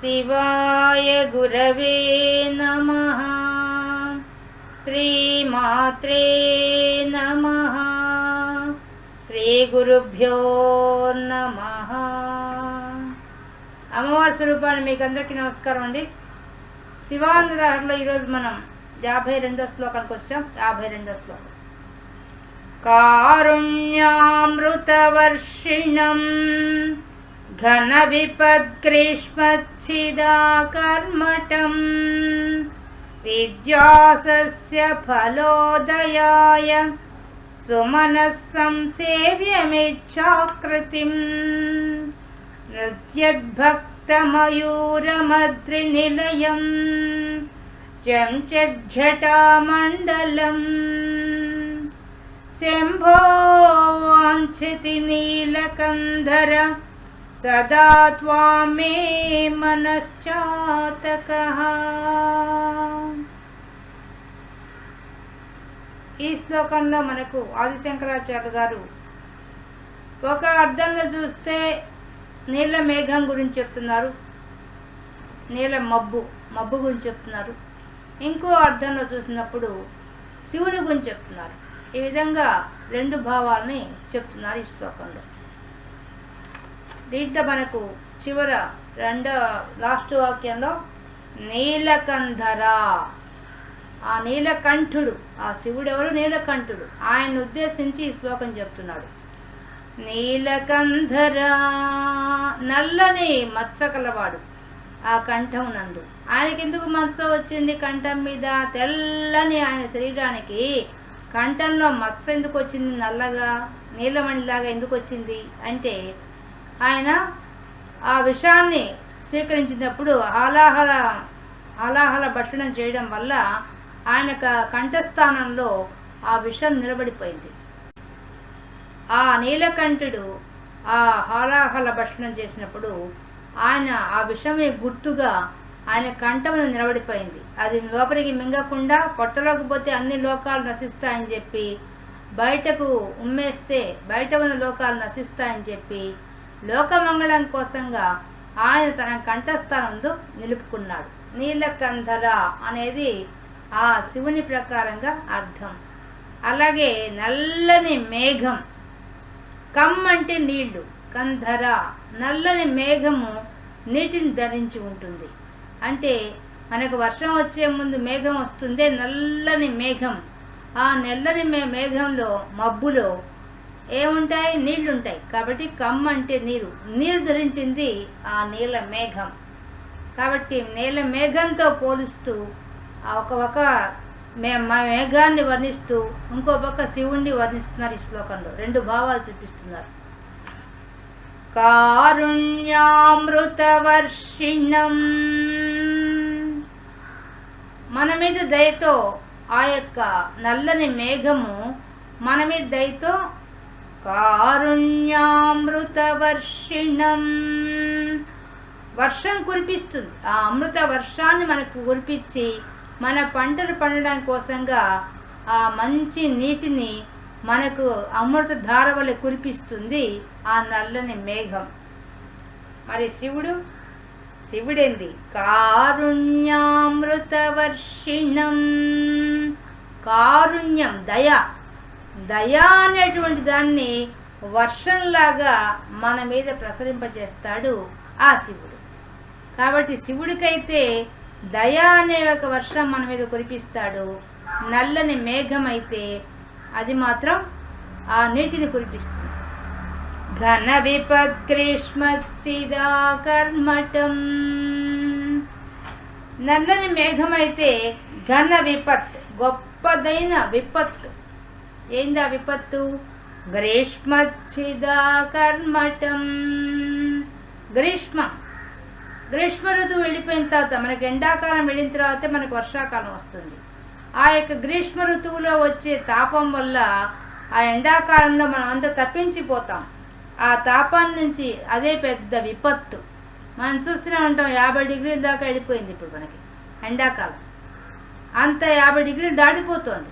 శివాయ గురవే నమ శ్రీమాత్రే నమ శ్రీ గురుభ్యో నమ అమ్మవారి స్వరూపాన్ని మీకు అందరికీ నమస్కారం అండి. శివానందరాహంలో ఈరోజు మనం యాభై రెండో శ్లోకానికి వచ్చాం. యాభై రెండో శ్లోకం. కారుణ్యామృతవర్షిణం घनविपद्ग्रीष्मच्छिदा कर्मटम् विद्यासस्य फलोदयाय सुमनस्सं सेव्यमिच्छाकृतिं नृत्यद्भक्तमयूरमद्रिनिलयं चञ्चामण्डलं शम्भो वाञ्छति नीलकन्धर నీలకంధర సదా త్వామే మనశ్చాతక ఈ శ్లోకంలో మనకు ఆదిశంకరాచార్య గారు ఒక అర్థంలో చూస్తే నీళ్ళ మేఘం గురించి చెప్తున్నారు నీళ్ళ మబ్బు మబ్బు గురించి చెప్తున్నారు. ఇంకో అర్థంలో చూసినప్పుడు శివుని గురించి చెప్తున్నారు. ఈ విధంగా రెండు భావాలని చెప్తున్నారు ఈ శ్లోకంలో. దీంట్లో మనకు చివర రెండో లాస్ట్ వాక్యంలో నీలకంధర ఆ నీలకంఠుడు ఆ శివుడు ఎవరు నీలకంఠుడు. ఆయన ఉద్దేశించి ఈ శ్లోకం చెప్తున్నాడు. నీలకంధర నల్లని మత్స కలవాడు ఆ కంఠం నందు. ఆయనకి ఎందుకు వచ్చింది కంఠం మీద? తెల్లని ఆయన శరీరానికి కంఠంలో మత్స ఎందుకు వచ్చింది? నల్లగా నీలమణిలాగా ఎందుకు వచ్చింది? అంటే ఆయన ఆ విషాన్ని స్వీకరించినప్పుడు హాలాహల హాలాహల భక్షణం చేయడం వల్ల ఆయన కంఠస్థానంలో ఆ విషం నిలబడిపోయింది. ఆ నీలకంఠుడు ఆ హాలాహల భక్షణం చేసినప్పుడు ఆయన ఆ విషమే గుర్తుగా ఆయన కంఠమున నిలబడిపోయింది. అది లోపలికి మింగకుండా పొట్టలోకి పోతే అన్ని లోకాలు నశిస్తాయని చెప్పి బయటకు ఉమ్మేస్తే బయట ఉన్న లోకాలు నశిస్తాయని చెప్పి లోకమంగళం కోసంగా ఆయన తన కంఠస్థానంలో నిలుపుకున్నాడు. నీలకంధర అనేది ఆ శివుని ప్రకారంగా అర్థం. అలాగే నల్లని మేఘం. కమ్ అంటే నీళ్ళు కంధర. నల్లని మేఘము నీటిని ధరించి ఉంటుంది. అంటే మనకు వర్షం వచ్చే ముందు మేఘం వస్తుందే నల్లని మేఘం. ఆ నల్లని మే మేఘంలో మబ్బులో ఏముంటాయి? నీళ్ళుంటాయి. కాబట్టి కమ్ అంటే నీరు. నీరు ధరించింది ఆ నీల మేఘం. కాబట్టి నీల మేఘంతో పోలుస్తూ ఒక ఒక మే మా మేఘాన్ని వర్ణిస్తూ ఇంకో పక్క శివుణ్ణి వర్ణిస్తున్నారు ఈ శ్లోకంలో. రెండు భావాలు చూపిస్తున్నారు. కారుణ్యామృతవర్షిణం. మన మీద దయతో ఆ యొక్క నల్లని మేఘము మన మీద దయతో కారుణ్యామృతవర్షిణం. వర్షం కురిపిస్తుంది. ఆ అమృత వర్షాన్ని మనకు కురిపించి మన పంటలు పండడం కోసంగా ఆ మంచి నీటిని మనకు అమృత ధార వల్ల కురిపిస్తుంది ఆ నల్లని మేఘం. మరి శివుడు శివుడేంది? కారుణ్యామృతవర్షిణం. కారుణ్యం దయ. దయ అనేటువంటి దాన్ని వర్షంలాగా మన మీద ప్రసరింపజేస్తాడు ఆ శివుడు. కాబట్టి శివుడికైతే దయ అనే ఒక వర్షం మన మీద కురిపిస్తాడు. నల్లని మేఘం అయితే అది మాత్రం ఆ నీటిని కురిపిస్తుంది. ఘన విపగ్రీష్మచిదాకర్మటం నల్లని మేఘమైతే ఘన విపత్ గొప్పదైన విపత్తు. ఏంది ఆ విపత్తు? గ్రీష్మచ్చిదా కర్మటం. గ్రీష్మ. గ్రీష్మ ఋతువు వెళ్ళిపోయిన తర్వాత మనకి ఎండాకాలం వెళ్ళిన తర్వాత మనకు వర్షాకాలం వస్తుంది. ఆ యొక్క గ్రీష్మ ఋతువులో వచ్చే తాపం వల్ల ఆ ఎండాకాలంలో మనం అంత తప్పించిపోతాం. ఆ తాపం నుంచి అదే పెద్ద విపత్తు. మనం చూస్తూనే ఉంటాం యాభై డిగ్రీల దాకా వెళ్ళిపోయింది ఇప్పుడు మనకి ఎండాకాలం. అంత యాభై డిగ్రీలు దాటిపోతుంది.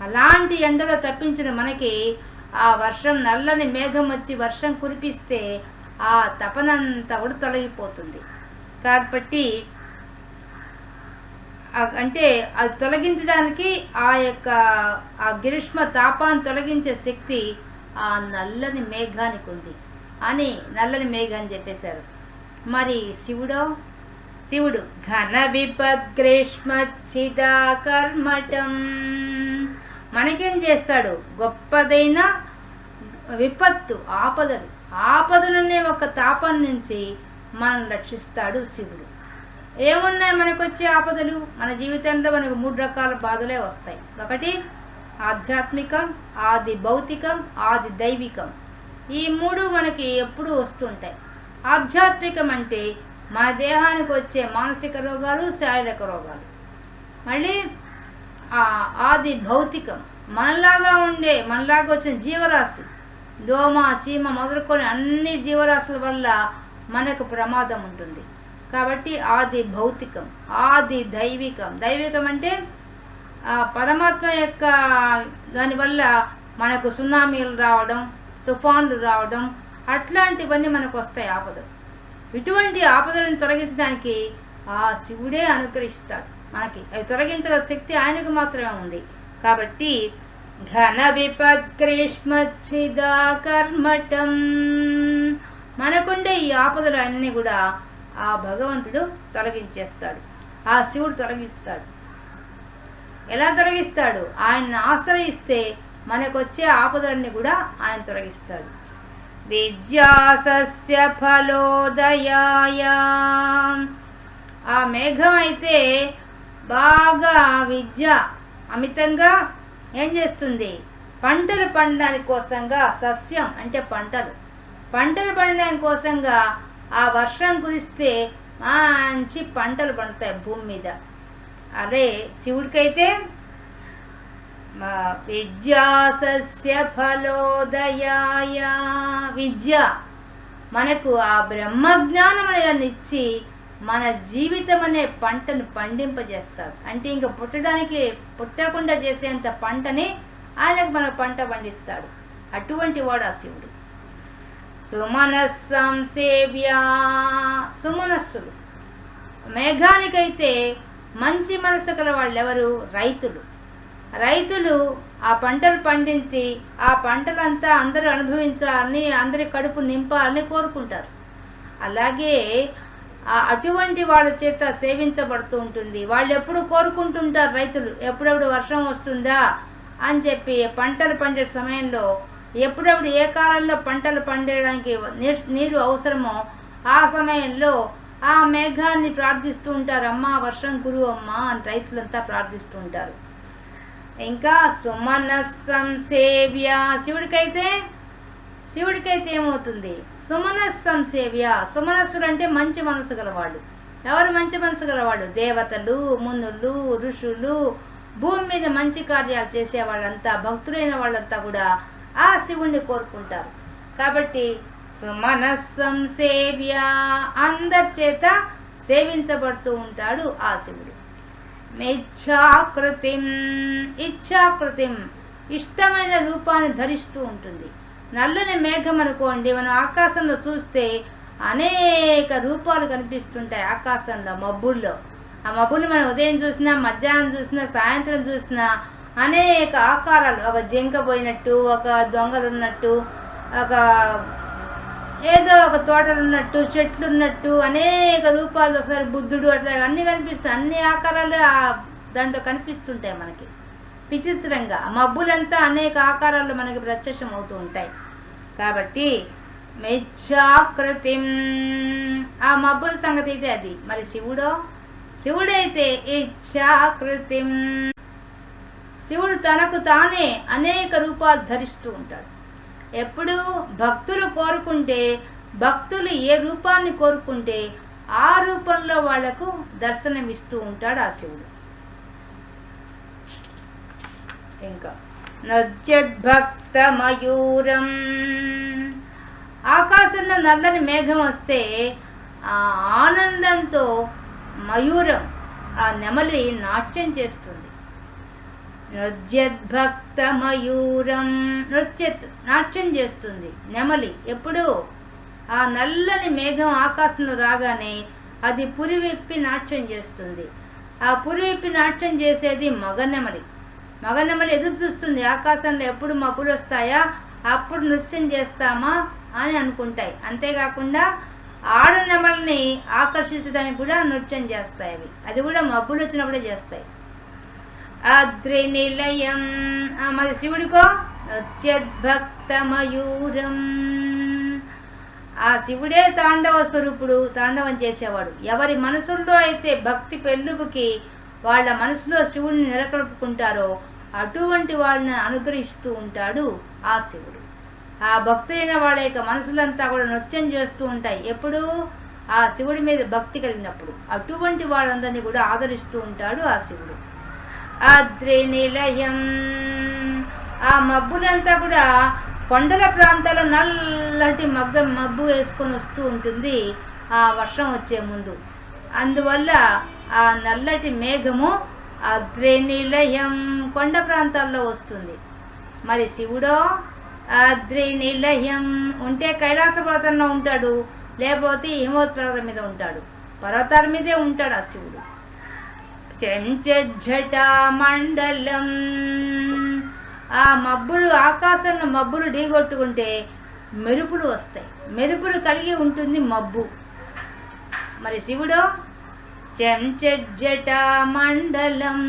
అలాంటి ఎండలో తప్పించిన మనకి ఆ వర్షం నల్లని మేఘం వచ్చి వర్షం కురిపిస్తే ఆ తపనంతా కూడా తొలగిపోతుంది. కాబట్టి అంటే అది తొలగించడానికి ఆ యొక్క ఆ గ్రీష్మ తాపాన్ని తొలగించే శక్తి ఆ నల్లని మేఘానికి ఉంది అని నల్లని మేఘాన్ని చెప్పేశారు. మరి శివుడో? శివుడు ఘన విపద్ గ్రీష్మ చిదాకర్మటం మనకేం చేస్తాడు? గొప్పదైన విపత్తు ఆపదలు. ఆపదలనే ఒక తాపం నుంచి మనం రక్షిస్తాడు శివుడు. ఏమున్నాయి మనకు వచ్చే ఆపదలు? మన జీవితంలో మనకు మూడు రకాల బాధలే వస్తాయి. ఒకటి ఆధ్యాత్మికం ఆది భౌతికం ఆది దైవికం. ఈ మూడు మనకి ఎప్పుడూ వస్తుంటాయి. ఆధ్యాత్మికం అంటే మన దేహానికి వచ్చే మానసిక రోగాలు శారీరక రోగాలు. మళ్ళీ ఆది భౌతికం. మనలాగా ఉండే మనలాగా వచ్చిన జీవరాశి. దోమ చీమ మొదలుకొని అన్ని జీవరాశుల వల్ల మనకు ప్రమాదం ఉంటుంది. కాబట్టి ఆది భౌతికం ఆది దైవికం. దైవికం అంటే ఆ పరమాత్మ యొక్క దానివల్ల మనకు సునామీలు రావడం తుఫాన్లు రావడం అట్లాంటివన్నీ మనకు వస్తాయి ఆపదలు. ఇటువంటి ఆపదలను తొలగించడానికి ఆ శివుడే అనుగ్రహిస్తాడు. మనకి అవి తొలగించగల శక్తి ఆయనకు మాత్రమే ఉంది. కాబట్టి ఘన విపగ్రీష్మచ్చిదా కర్మటం మనకుండే ఈ ఆపదలు అన్నీ కూడా ఆ భగవంతుడు తొలగించేస్తాడు. ఆ శివుడు తొలగిస్తాడు. ఎలా తొలగిస్తాడు? ఆయన్ని ఆశ్రయిస్తే మనకు వచ్చే ఆపదలన్నీ కూడా ఆయన తొలగిస్తాడు. విద్యాసస్య ఫలోదయాయ. ఆ మేఘం అయితే బాగా విద్య అమితంగా ఏం చేస్తుంది? పంటలు పండడానికి కోసంగా సస్యం అంటే పంటలు. పంటలు పండడానికి కోసంగా ఆ వర్షం కురిస్తే మంచి పంటలు పండుతాయి భూమి మీద. అదే శివుడికైతే విద్యా విద్యాసస్య ఫలోదయాయ విద్య. మనకు ఆ బ్రహ్మజ్ఞానం అనేది ఇచ్చి మన జీవితం అనే పంటను పండింపజేస్తాడు అంటే ఇంకా పుట్టడానికి పుట్టకుండా చేసేంత పంటని ఆయనకు మన పంట పండిస్తాడు. అటువంటి వాడు ఆ శివుడు సుమనస్సంసేవ్య సుమనస్సులు. మేఘానికైతే మంచి మనసు గల వాళ్ళు ఎవరు రైతులు. రైతులు ఆ పంటలు పండించి ఆ పంటలంతా అందరూ అనుభవించాలని అందరి కడుపు నింపాలని కోరుకుంటారు. అలాగే అటువంటి వాళ్ళ చేత సేవించబడుతూ ఉంటుంది. వాళ్ళు ఎప్పుడు కోరుకుంటుంటారు రైతులు ఎప్పుడెప్పుడు వర్షం వస్తుందా అని చెప్పి పంటలు పండే సమయంలో ఎప్పుడెప్పుడు ఏ కాలంలో పంటలు పండేయడానికి నీర్- నీరు అవసరమో ఆ సమయంలో ఆ మేఘాన్ని ప్రార్థిస్తూ ఉంటారు. అమ్మా వర్షం కురు అమ్మా అని రైతులంతా ప్రార్థిస్తూ ఉంటారు. ఇంకా సుమనస్సం సేవ్య. శివుడికైతే శివుడికైతే ఏమవుతుంది? సుమనస్సం సేవ్య. సుమనస్సుడు అంటే మంచి మనసు గలవాడు ఎవరు మంచి మనసు గలవాడు దేవతలు మునులు ఋషులు. భూమి మీద మంచి కార్యాలు చేసే వాళ్ళంతా భక్తులైన వాళ్ళంతా కూడా ఆ శివుణ్ణి కోరుకుంటారు. కాబట్టి సుమనస్సం సేవ్య. అందరి చేత సేవించబడుతూ ఉంటాడు ఆ శివుడు. ఇచ్ఛాకృతిం ఇచ్ఛాకృతిం ఇష్టమైన రూపాన్ని ధరిస్తూ ఉంటుంది. నల్లని మేఘం అనుకోండి మనం ఆకాశంలో చూస్తే అనేక రూపాలు కనిపిస్తుంటాయి ఆకాశంలో మబ్బుల్లో. ఆ మబ్బుల్ని మనం ఉదయం చూసినా మధ్యాహ్నం చూసినా సాయంత్రం చూసినా అనేక ఆకారాలు ఒక జింక పోయినట్టు ఒక దొంగలు ఉన్నట్టు ఒక ఏదో ఒక తోటలు ఉన్నట్టు చెట్లు ఉన్నట్టు అనేక రూపాలు ఒకసారి బుద్ధుడు అట్లా అన్నీ కనిపిస్తాయి. అన్ని ఆకారాలు ఆ దాంట్లో కనిపిస్తుంటాయి మనకి. విచిత్రంగా. మబ్బులంతా అనేక ఆకారాలు మనకి ప్రత్యక్షం అవుతూ ఉంటాయి. కాబట్టి మిథ్యాకృతిం ఆ మబ్బుల సంగతి అయితే అది. మరి శివుడో? శివుడైతే ఇచ్ఛాకృతిం. శివుడు తనకు తానే అనేక రూపాలు ధరిస్తూ ఉంటాడు. ఎప్పుడు భక్తులు కోరుకుంటే భక్తులు ఏ రూపాన్ని కోరుకుంటే ఆ రూపంలో వాళ్ళకు దర్శనమిస్తూ ఉంటాడు ఆ శివుడు. ఇంకా. నద్యద్భక్త మయూరం ఆకాశంలో నల్లని మేఘం వస్తే ఆ ఆనందంతో మయూరం ఆ నెమలి నాట్యం చేస్తుంది. నృత్యద్భక్త మయూరం నృత్యత్ నాట్యం చేస్తుంది. నెమలి ఎప్పుడు ఆ నల్లని మేఘం ఆకాశంలో రాగానే అది పురివిప్పి నాట్యం చేస్తుంది. ఆ పురివిప్పి నాట్యం చేసేది మగ నెమలి. మగనెమలి ఎదురు చూస్తుంది ఆకాశంలో ఎప్పుడు మబ్బులు వస్తాయా? అప్పుడు నృత్యం చేస్తామా? అని అనుకుంటాయి. అంతేకాకుండా ఆడు నెమల్ని ఆకర్షించడానికి కూడా నృత్యం చేస్తాయి అవి. అది కూడా మబ్బులు వచ్చినప్పుడే చేస్తాయి. అద్రి నిలయం ఆ, మరి శివుడికో? నృత్యద్భక్త మయూరం ఆ శివుడే తాండవ స్వరూపుడు తాండవం చేసేవాడు. ఎవరి మనసుల్లో అయితే భక్తి పెళ్ళుపుకి వాళ్ళ మనసులో శివుడిని నెలకొల్పుకుంటారో అటువంటి వాళ్ళని అనుగ్రహిస్తూ ఉంటాడు ఆ శివుడు. ఆ భక్తులైన వాళ్ళ యొక్క మనసులంతా కూడా నృత్యం చేస్తూ ఉంటాయి. ఎప్పుడు ఆ శివుడి మీద భక్తి కలిగినప్పుడు అటువంటి వాళ్ళందరినీ కూడా ఆదరిస్తూ ఉంటాడు ఆ శివుడు. అద్రి నిలయం ఆ మబ్బులంతా కూడా కొండల ప్రాంతాల్లో నల్లటి మగ్గ మబ్బు వేసుకొని వస్తూ ఉంటుంది. ఆ వర్షం వచ్చే ముందు. అందువల్ల ఆ నల్లటి మేఘము అద్రినిలయం కొండ ప్రాంతాల్లో వస్తుంది. మరి శివుడో అద్రినిలయం ఉంటే కైలాస పర్వతంలో ఉంటాడు లేకపోతే హిమవత్ పర్వతం మీద ఉంటాడు. పర్వతాల మీదే ఉంటాడు ఆ శివుడు. చెంచటా మండలం. ఆ మబ్బులు ఆకాశంలో మబ్బులు ఢీగొట్టుకుంటే మెరుపులు వస్తాయి. మెరుపులు కలిగి ఉంటుంది మబ్బు. మరి శివుడు మండలం.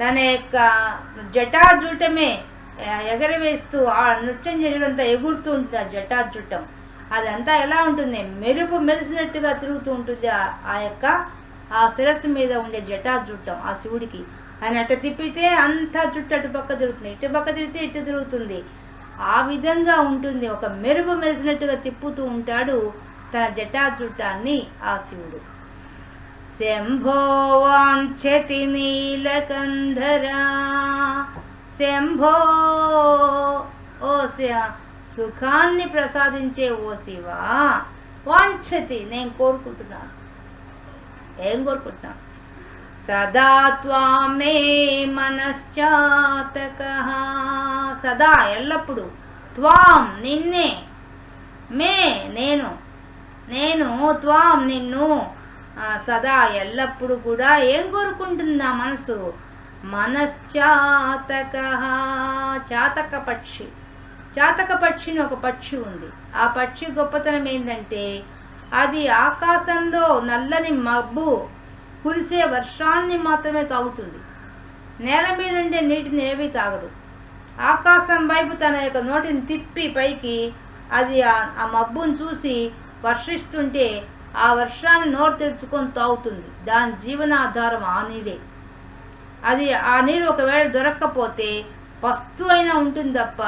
తన యొక్క జటాజుటమే ఎగరవేస్తూ ఆ నృత్యం చేయడంతా ఎగురుతూ ఉంటుంది ఆ జటాజుటం అదంతా ఎలా ఉంటుంది? మెరుపు మెరిసినట్టుగా తిరుగుతూ ఉంటుంది ఆ- యొక్క ఆ శిరస్సు మీద ఉండే జటాజుట్టం ఆ శివుడికి. ఆయన అట్ట తిప్పితే అంతా జుట్టు అటు పక్క తిరుగుతుంది ఇటు పక్క తిరిగితే ఇటు తిరుగుతుంది. ఆ విధంగా ఉంటుంది. ఒక మెరుపు మెరిసినట్టుగా తిప్పుతూ ఉంటాడు తన జటాజుట్టాన్ని ఆ శివుడు. శంభో వాంఛతి నీలకంధరా. శంభో ఓ శివ సుఖాన్ని ప్రసాదించే ఓ శివ. వాంఛతి నేను కోరుకుంటున్నాను ఏం కోరుకుంటున్నాను సదా త్వామే మనశ్చాతక. సదా ఎల్లప్పుడు త్వాం నిన్నే. మే నేను నేను త్వాం నిన్ను సదా ఎల్లప్పుడూ కూడా ఏం కోరుకుంటుంది నా మనసు? మనశ్చాతక చాతక పక్షి. చాతక పక్షిని ఒక పక్షి ఉంది. ఆ పక్షి గొప్పతనం ఏంటంటే అది ఆకాశంలో నల్లని మబ్బు కురిసే వర్షాన్ని మాత్రమే తాగుతుంది. నేల మీద ఉండే నీటిని ఏమీ తాగదు. ఆకాశం వైపు తన యొక్క నోటిని తిప్పి పైకి అది ఆ- ఆ మబ్బును చూసి వర్షిస్తుంటే ఆ వర్షాన్ని నోరు తెరుచుకొని తాగుతుంది. దాని జీవనాధారం ఆ నీరే. అది ఆ నీరు ఒకవేళ దొరక్కపోతే పస్తు అయినా ఉంటుంది తప్ప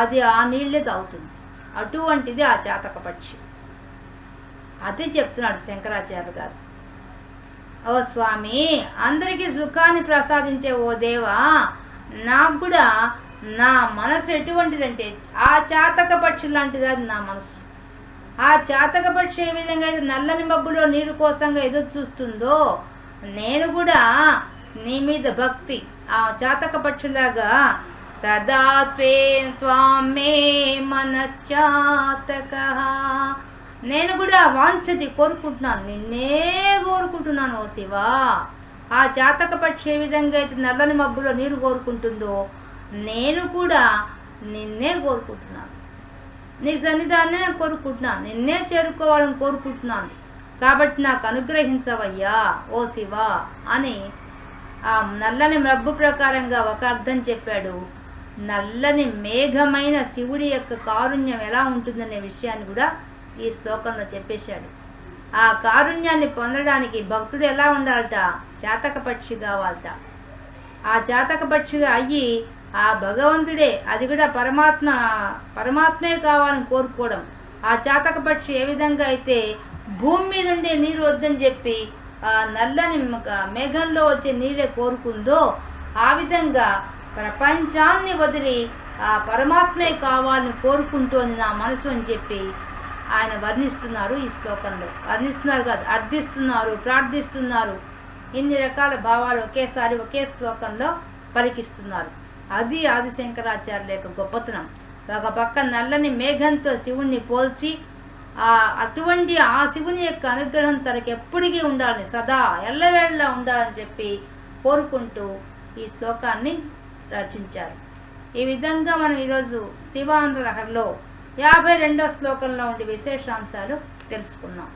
అది ఆ నీళ్ళే తాగుతుంది. అటువంటిది ఆ చాతక పక్షి. అదే చెప్తున్నాడు శంకరాచార్య గారు. ఓ స్వామి అందరికీ సుఖాన్ని ప్రసాదించే ఓ దేవా నాకు కూడా నా మనసు ఎటువంటిదంటే ఆ చాతక పక్షి లాంటిది అది నా మనసు. ఆ చాతక పక్షి ఏ విధంగా అయితే నల్లని మబ్బులో నీరు కోసంగా ఎదురు చూస్తుందో నేను కూడా నీ మీద భక్తి. ఆ చాతక పక్షులాగా సదా త్వే త్వామే మనశ్చాతక. నేను కూడా వాంఛతి కోరుకుంటున్నాను నిన్నే కోరుకుంటున్నాను ఓ శివ. ఆ చాతక పక్షి ఏ విధంగా అయితే నల్లని మబ్బులో నీరు కోరుకుంటుందో నేను కూడా నిన్నే కోరుకుంటున్నాను. నీ సన్నిధాన్ని నేను కోరుకుంటున్నాను. నిన్నే చేరుకోవాలని కోరుకుంటున్నాను. కాబట్టి నాకు అనుగ్రహించవయ్యా ఓ శివ అని ఆ నల్లని మబ్బు ప్రకారంగా ఒక అర్థం చెప్పాడు. నల్లని మేఘమైన శివుడి యొక్క కారుణ్యం ఎలా ఉంటుందనే విషయాన్ని కూడా ఈ శ్లోకంలో చెప్పేశాడు. ఆ కారుణ్యాన్ని పొందడానికి భక్తుడు ఎలా ఉండాలట? చాతక పక్షి కావాలట ఆ చాతక పక్షిగా అయ్యి ఆ భగవంతుడే అది కూడా పరమాత్మ పరమాత్మే కావాలని కోరుకోవడం. ఆ చాతక పక్షి ఏ విధంగా అయితే భూమి మీద ఉండే నీరు వద్దని చెప్పి ఆ నల్లని మేఘంలో వచ్చే నీరే కోరుకుందో ఆ విధంగా ప్రపంచాన్ని వదిలి ఆ పరమాత్మే కావాలని కోరుకుంటోంది నా మనసు అని చెప్పి ఆయన వర్ణిస్తున్నారు ఈ శ్లోకంలో. వర్ణిస్తున్నారు కాదు అర్థిస్తున్నారు ప్రార్థిస్తున్నారు. ఇన్ని రకాల భావాలు ఒకేసారి ఒకే శ్లోకంలో పలికిస్తున్నారు. అది ఆదిశంకరాచార్యుల యొక్క గొప్పతనం. ఒక పక్క నల్లని మేఘంతో శివుణ్ణి పోల్చి ఆ అటువంటి ఆ శివుని యొక్క అనుగ్రహం తనకి ఎప్పటికీ ఉండాలని సదా ఎల్లవేళ్ళ ఉండాలని చెప్పి కోరుకుంటూ ఈ శ్లోకాన్ని రచించారు. ఈ విధంగా మనం ఈరోజు శివాంధ్రహర్లో యాభై రెండో శ్లోకంలో ఉండే విశేషాంశాలు తెలుసుకున్నాం.